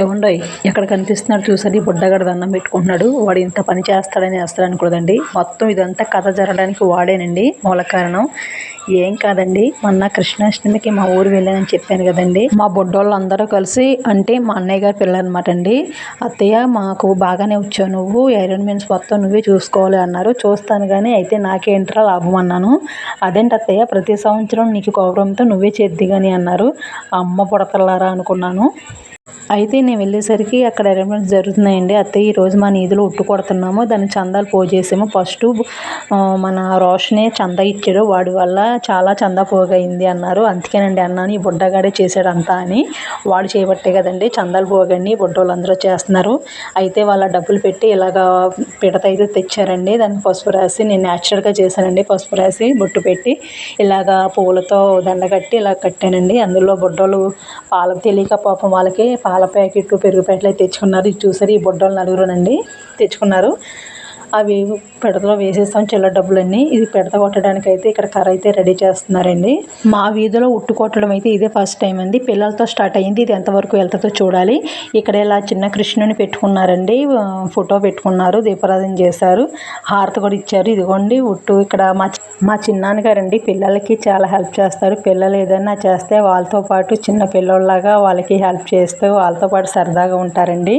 ఏముండోయ్ ఎక్కడ కనిపిస్తున్నాడు చూసరి బుడ్డగాడు దండం పెట్టుకుంటున్నాడు. వాడు ఇంత పని చేస్తాడని చేస్తాడు అనుకోదండి మొత్తం ఇదంతా కథ జరగడానికి వాడేనండి. మూల కారణం ఏం కాదండి. మొన్న కృష్ణాష్టమికి మా ఊరు వెళ్ళానని చెప్పాను కదండి. మా బుడ్డోళ్ళు అందరూ కలిసి అంటే మా అన్నయ్య గారి పిల్లలు అనమాట అండి అత్తయ్య మాకు బాగానే వచ్చావు నువ్వు. అరేంజ్మెంట్స్ మొత్తం నువ్వే చూసుకోవాలి అన్నారు. చూస్తాను కానీ అయితే నాకేంట్రా లాభం అన్నాను. అదేంటి అత్తయ్య ప్రతి సంవత్సరం నీకు గౌరవంతో నువ్వే చేద్ది కానీ అన్నారు. అమ్మ పుడతలారా అనుకున్నాను. అయితే నేను వెళ్ళేసరికి అక్కడ అరేంజ్మెంట్స్ జరుగుతున్నాయండి. అత్తయ్య ఈరోజు మా నీధులు ఉట్టు కొడుతున్నాము. దాన్ని చందాలు పోజేసాము ఫస్ట్ మన రోషనే చందా ఇచ్చాడు. వాడి వల్ల చాలా చందా పోగైంది అన్నారు. అందుకేనండి అన్నాను ఈ బుడ్డగాడే చేశాడు అంతా అని. వాడు చేయబట్టే కదండి. చందాలు పోగండి బుడ్డోళ్ళు అందరూ చేస్తున్నారు. అయితే వాళ్ళ డబ్బులు పెట్టి ఇలాగ పిడత అయితే తెచ్చారండి. దాన్ని పసుపు రాసి నేను న్యాచురల్గా చేశానండి. పసుపు రాసి బొట్టు పెట్టి ఇలాగ పూలతో దండ కట్టి ఇలా కట్టానండి. అందులో బుడ్డోళ్ళు పాలకు తెలియక పాపం వాళ్ళకి పాల ప్యాకెట్ పెరుగు ప్యాకెట్లు అయితే తెచ్చుకున్నారు. ఇది చూసారు ఈ బుడ్డోళ్ళు నలుగురునండి తెచ్చుకున్నారు. అవి పిడతలో వేసేస్తాం చిల్లర డబ్బులన్నీ. ఇది పిడత కొట్టడానికి అయితే ఇక్కడ కర్ర అయితే రెడీ చేస్తున్నారండి. మా వీధిలో ఉట్టు కొట్టడం అయితే ఇదే ఫస్ట్ టైం అండి. పిల్లలతో స్టార్ట్ అయింది ఇది ఎంతవరకు వెళ్తుందో చూడాలి. ఇక్కడ ఇలా చిన్న కృష్ణుని పెట్టుకున్నారండి. ఫోటో పెట్టుకున్నారు. దీపారాధన చేశారు. హారతి కూడా ఇచ్చారు. ఇదిగోండి ఉట్టు ఇక్కడ మా మా చిన్నాన్నగారండి. పిల్లలకి చాలా హెల్ప్ చేస్తారు. పిల్లలు ఏదైనా చేస్తే వాళ్ళతో పాటు చిన్న పిల్లోళ్ళలాగా వాళ్ళకి హెల్ప్ చేస్తూ వాళ్ళతో పాటు సరదాగా ఉంటారండి.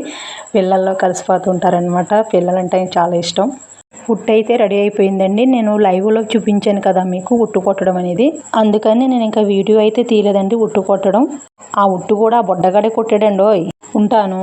పిల్లల్లో కలిసిపోతుంటారనమాట పిల్లలంటే చాలా ఇష్టం. ఉట్టు అయితే రెడీ అయిపోయిందండి. నేను లైవ్లో చూపించాను కదా మీకు ఉట్టు కొట్టడం అనేది. అందుకని నేను ఇంకా వీడియో అయితే తీయలేదండి ఉట్టు కొట్టడం. ఆ ఉట్టు కూడా బొడ్డగాడే బుడ్డగాడే కొట్టాడండి ఉంటాను.